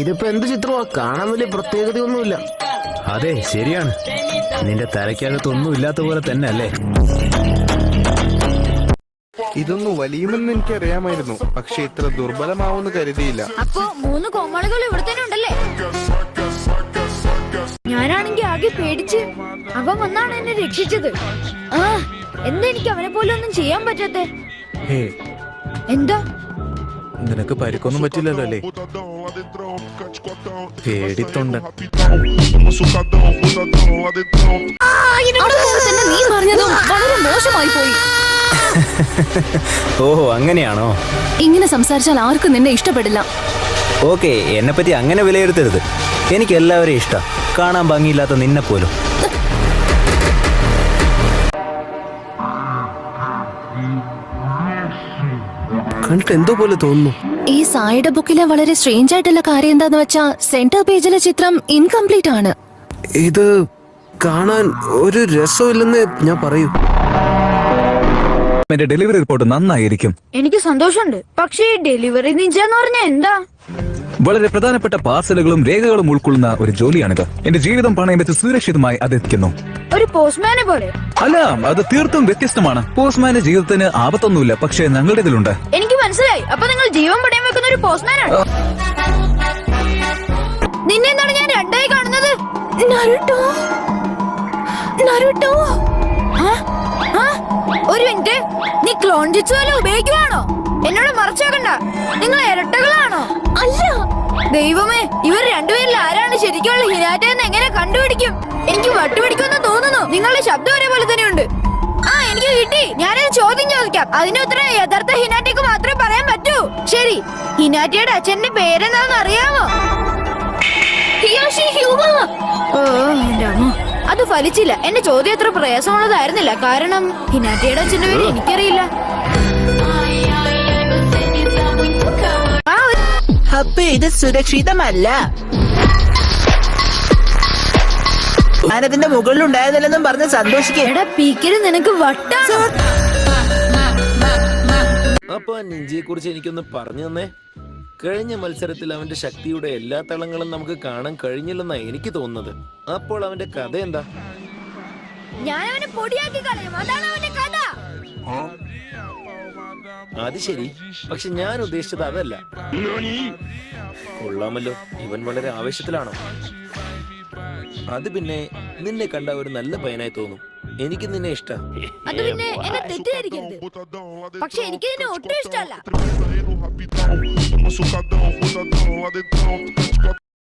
ഇതിപ്പോ എന്ത് ചിത്രമാ? കാണാൻ വലിയ പ്രത്യേകതയൊന്നുമില്ല. അതെ ശരിയാണ്. നിന്റെ തലയ്ക്കകത്തൊന്നും ഇല്ലാത്ത പോലെ തന്നെ അല്ലേ ഇതൊന്നും വലിയുമെന്ന് എനിക്കറിയാമായിരുന്നു. പക്ഷെ ഇത്ര ദുർബലമാവുമെന്ന് കരുതിയില്ല. അപ്പോ മൂന്ന് കോമളുകൾ ഇവിടെ തന്നെ ഉണ്ടല്ലേ? ഞാനാണെങ്കി ആകെ പേടിച്ച് അവൻ വന്നാണ് എന്നെ രക്ഷിച്ചത്. ആ എന്താ എനിക്ക് അവനെ പോലെ ഒന്നും ചെയ്യാൻ പറ്റാത്തെ? എന്താ? നിനക്ക് പരിക്കൊന്നും പറ്റില്ലല്ലോ അല്ലേ? പേടിത്തൊണ്ടൻ. നീ പറഞ്ഞതും വളരെ മോശമായി പോയി ഓഹോ അങ്ങനെയാണോ? ഇങ്ങനെ സംസാരിച്ചാൽ ആർക്കും നിന്നെ ഇഷ്ടപ്പെടില്ല. ഓക്കെ എന്നെ പറ്റി അങ്ങനെ വിലയിരുത്തരുത്. എനിക്ക് എല്ലാവരെയും ഇഷ്ടം. കാണാൻ ഭംഗിയില്ലാത്ത നിന്നെ പോലും കണ്ടിട്ട് എന്തോ പോലെ തോന്നുന്നു. ഈ സായിയുടെ ബുക്കിലെ വളരെ സ്ട്രേഞ്ച് ആയിട്ടുള്ള കാര്യം എന്താന്ന് വെച്ചാ സെന്റർ പേജിലെ ചിത്രം ഇൻകംപ്ലീറ്റ് ആണ്. ഇത് കാണാൻ ഒരു രസമില്ലെന്ന് ഞാൻ പറയൂ. എന്റെ ഡെലിവറി റിപ്പോർട്ട് നന്നായിരിക്കും. എനിക്ക് സന്തോഷമുണ്ട്. പക്ഷേ ഡെലിവറി നിജന്ന് പറഞ്ഞ എന്താ? വളരെ പ്രധാനപ്പെട്ട പാർസലുകളും രേഖകളും ഉൾക്കൊള്ളുന്ന ഒരു ജോലിയാണിത്. എന്റെ ജീവിതം പണയം വെച്ച് സുരക്ഷിതമായി അതെത്തിക്കുന്നു. ഒരു പോസ്റ്റ്മാനെ പോലെ. അല്ല അത് തീർത്തും വ്യത്യസ്തമാണ്. പോസ്റ്റ്മാന്റെ ജീവിതത്തിന് ആപത്തൊന്നുമില്ല പക്ഷേ ഞങ്ങളുടെ ഇതിലുണ്ട്. എനിക്ക് മനസ്സിലായി. അപ്പൊ നിങ്ങൾ ജീവൻ പടയം വെക്കുന്ന ഒരു പോസ്റ്റ്മാനാണ് നിന്നെ എന്താണ് ഞാൻ രണ്ടായി കാണുന്നത്? നരുട്ടോ? നരുട്ടോ? ഒരു മിനിറ്റ്. നീ ക്ലോൺ ജിച്ചു വല്ല ഉപയോഗിക്കുവാണോ? എന്നോട് മറച്ചു വെക്കണ്ട. നിങ്ങൾ ഇരട്ടകളാണോ? അല്ല ദൈവമേ ഇവർ രണ്ടുപേരിൽ ആരാണ് ശരിക്കുള്ള ഹിനാറ്റ എന്ന് എങ്ങനെ കണ്ടുപിടിക്കും? എനിക്ക് വട്ടുപിടിക്കുമെന്ന് തോന്നുന്നു. നിങ്ങളുടെ ശബ്ദം ഒരേപോലെ തന്നെയുണ്ട്. ആ എനിക്ക് കിട്ടി. ഞാനൊരു ചോദ്യം ചോദിക്കാം. അതിന് ഉത്തരം യഥാർത്ഥ ഹിനാറ്റയ്ക്ക് മാത്രമേ പറയാൻ പറ്റൂ. ശരി. ഹിനാറ്റയുടെ അച്ഛന്റെ പേരെന്താണെന്ന് അറിയാമോ. ഓ അത് ഫലിച്ചില്ല. എന്റെ ചോദ്യം അത്ര പ്രയാസമുള്ളതായിരുന്നില്ല. കാരണം ഹിനാറ്റയുടെ അച്ഛന്റെ പേര് എനിക്കറിയില്ല. അപ്പൊ ഇത് സുരക്ഷിതമല്ല. ഞാനതിന്റെ മുകളിൽ ഉണ്ടായതല്ലെന്നും പറഞ്ഞ് സന്തോഷിക്കും. എടാ നിനക്ക് വട്ടാണ് അപ്പൊ ആ നിഞ്ചിയെ കുറിച്ച് എനിക്കൊന്ന് പറഞ്ഞു തന്നേ. കഴിഞ്ഞ മത്സരത്തിൽ അവന്റെ ശക്തിയുടെ എല്ലാ തളങ്ങളും നമുക്ക് കാണാൻ കഴിഞ്ഞില്ലെന്നാ എനിക്ക് തോന്നുന്നത്. അപ്പോൾ അവന്റെ കഥ എന്താ? ഞാൻ അവനെ പൊടിയാക്കി കളയും. അതാണ് അവന്റെ കഥ. അത് ശരി. പക്ഷെ ഞാൻ ഉദ്ദേശിച്ചത് അതല്ല. കൊള്ളാമല്ലോ. ഇവൻ വളരെ ആവേശത്തിലാണോ? അത് പിന്നെ നിന്നെ കണ്ട ഒരു നല്ല പയ്യനായി തോന്നും. എനിക്ക് നിന്നെ ഇഷ്ടം. അത് പിന്നെ എന്നെ തെറ്റിദ്ധരിക്കരുത്. പക്ഷെ എനിക്ക് നിന്നെ ഒട്ടും ഇഷ്ടമല്ല.